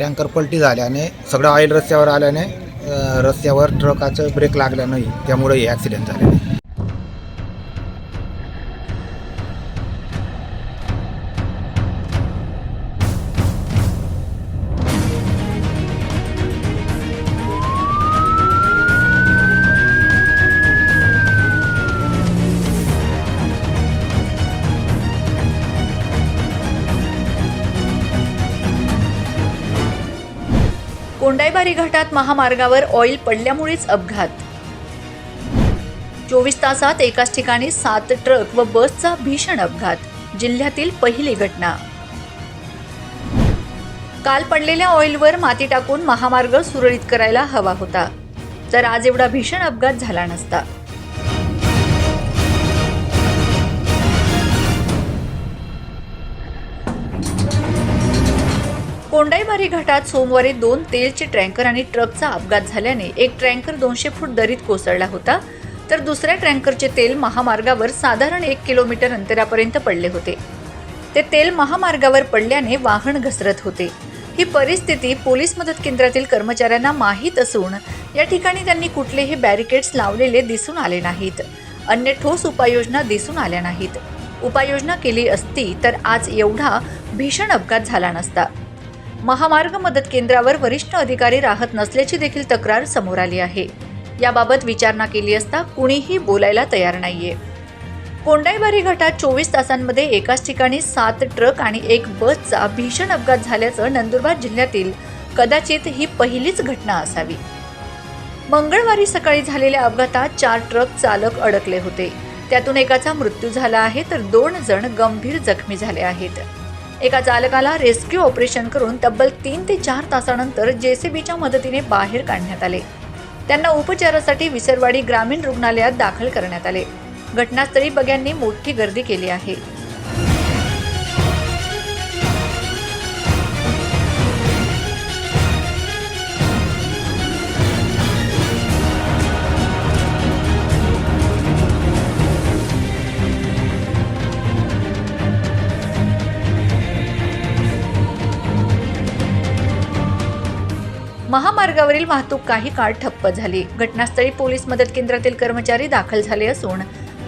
Tanker पलटी झाल्याने सगळं ऑइल रस्त्यावर आल्याने रस्त्यावर ट्रकाचं ब्रेक लागल्यानंही नाही त्यामुळे हे ॲक्सिडेंट झाले कोंडाईबारी घाटात महामार्गावर ऑइल पडल्यामुळेच अपघात. चोवीस तासात एकाच ठिकाणी सात ट्रक व बसचा भीषण अपघात जिल्ह्यातील पहिली घटना. काल पडलेल्या ऑइलवर माती टाकून महामार्ग सुरळीत करायला हवा होता. तर आज एवढा भीषण अपघात झाला नसता. कोंडाईबारी घाटात सोमवारी दोन तेलचे टँकर आणि ट्रकचा अपघात झाल्याने एक टँकर दोनशे फूट दरीत कोसळला होता. तर दुसऱ्या टँकरचे तेल महामार्गावर साधारण एक किलोमीटर अंतरापर्यंत पडले होते. ते तेल महामार्गावर पडल्याने वाहन घसरत होते. ही परिस्थिती पोलीस मदत केंद्रातील कर्मचाऱ्यांना माहीत असून या ठिकाणी त्यांनी कुठलेही बॅरिकेड्स लावलेले दिसून आले नाहीत. अन्य ठोस उपाययोजना दिसून आल्या नाहीत. उपाययोजना केली असती तर आज एवढा भीषण अपघात झाला नसता. महामार्ग मदत केंद्रावर वरिष्ठ अधिकारी राहत नसल्याची देखील तक्रार समोर आली आहे. याबाबत विचारणा केली असता कुणीही बोलायला तयार नाहीये. कोंडाईबारी घाटात चोवीस तासांमध्ये एकाच ठिकाणी सात ट्रक आणि एक बसचा भीषण अपघात झाल्याचं नंदुरबार जिल्ह्यातील कदाचित ही पहिलीच घटना असावी. मंगळवारी सकाळी झालेल्या अपघातात चार ट्रक चालक अडकले होते. त्यातून एकाचा मृत्यू झाला आहे तर दोन जण गंभीर जखमी झाले आहेत. एका चालकाला रेस्क्यू ऑपरेशन करून तब्बल तीन ते चार तासानंतर जेसीबीच्या मदतीने बाहेर काढण्यात आले. त्यांना उपचारासाठी विसरवाडी ग्रामीण रुग्णालयात दाखल करण्यात आले. घटनास्थळी बग्यांनी मोठी गर्दी केली आहे. महामार्गावरील वाहतूक काही काळ ठप्प झाली. घटनास्थळी पोलीस मदत केंद्रातील कर्मचारी दाखल झाले असून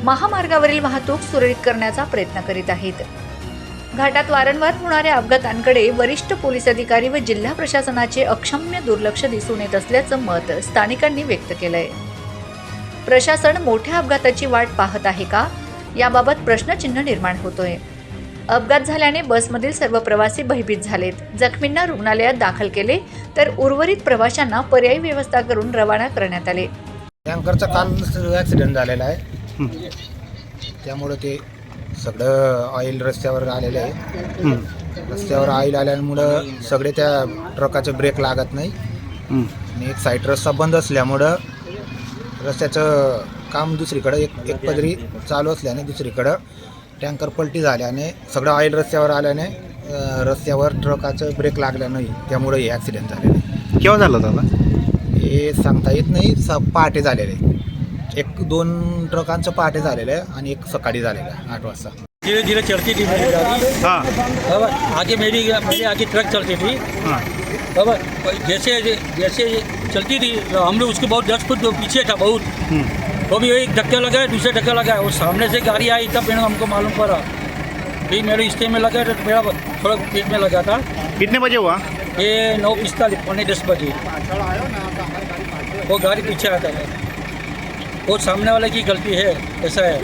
महामार्गावरील वाहतूक सुरळीत करण्याचा प्रयत्न करीत आहेत. घाटात वारंवार होणाऱ्या अपघातांकडे वरिष्ठ पोलीस अधिकारी व जिल्हा प्रशासनाचे अक्षम्य दुर्लक्ष दिसून येत असल्याचं मत स्थानिकांनी व्यक्त केलंय. प्रशासन मोठ्या अपघाताची वाट पाहत आहे का? याबाबत प्रश्नचिन्ह निर्माण होतोय. अपघात झाल्याने बसमधील सर्व प्रवासी भयभीत झालेत. जखमींना रुग्णालयात दाखल केले तर उर्वरित प्रवाशांना पर्यायी व्यवस्था करून रवाना करण्यात आले. टँकरचा काल ॲक्सिडेंट झालेला आहे. त्यामुळं ते सगळं ऑइल रस्त्यावर आलेलं आहे. रस्त्यावर ऑइल आल्यामुळं सगळे त्या ट्रकाचे ब्रेक लागत नाही. आणि एक साईड रस्ता बंद असल्यामुळं रस्त्याचं काम दुसरीकडं एक एक पदरी चालू असल्याने दुसरीकडं टँकर पलटी झाल्याने सगळं ऑइल रस्त्यावर आल्याने अ, रस्त्यावर ट्रकाचं ब्रेक लागला नाही त्यामुळे हे ॲक्सिडेंट झालेलं आहे. केव्हा झालं दादा हे सांगता येत नाही स पहाटे झालेले. एक दोन ट्रकांचं पहाटे झालेलं आहे आणि एक सकाळी झालेलं आहे आठ वाजता. धीरे धीरे चलती थी मेरी गाड़ी. हाँ. बराबर आगे मेरी मेरे आगे ट्रक चलती थी. हाँ. बराबर जैसे जैसे चलती थी तो हम लोग उसके बहुत दस फुट पीछे था बहुत। हम्म, वो भी एक धक्का लगा है दूसरा धक्का लगा है। और सामने से गाड़ी आई तब मैंने हमको मालूम पड़ा। फिर मेरे स्टे में लगा तो मेरा थोड़ा पेट में लगा था। कितने बजे हुआ? ये नौ पिस्तालीस पौने दस बजे। वो गाड़ी पीछे आता है। वो सामने वाले की गलती है ऐसा है।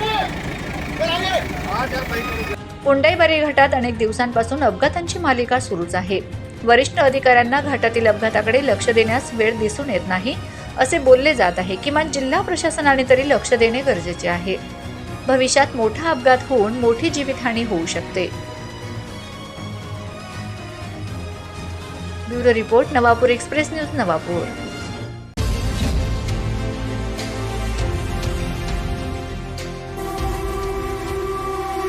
कोंडाईबारी घाटात अनेक दिवसांपासून अपघातांची मालिका सुरूच आहे. वरिष्ठ अधिकाऱ्यांना घाटातील अपघाताकडे लक्ष देण्यास वेळ दिसून येत नाही. असे बोलले जात आहे. किमान जिल्हा प्रशासनाने तरी लक्ष देणे गरजेचे आहे. भविष्यात मोठा अपघात होऊन मोठी जीवितहानी होऊ शकते. Bureau report Navapur express news Navapur.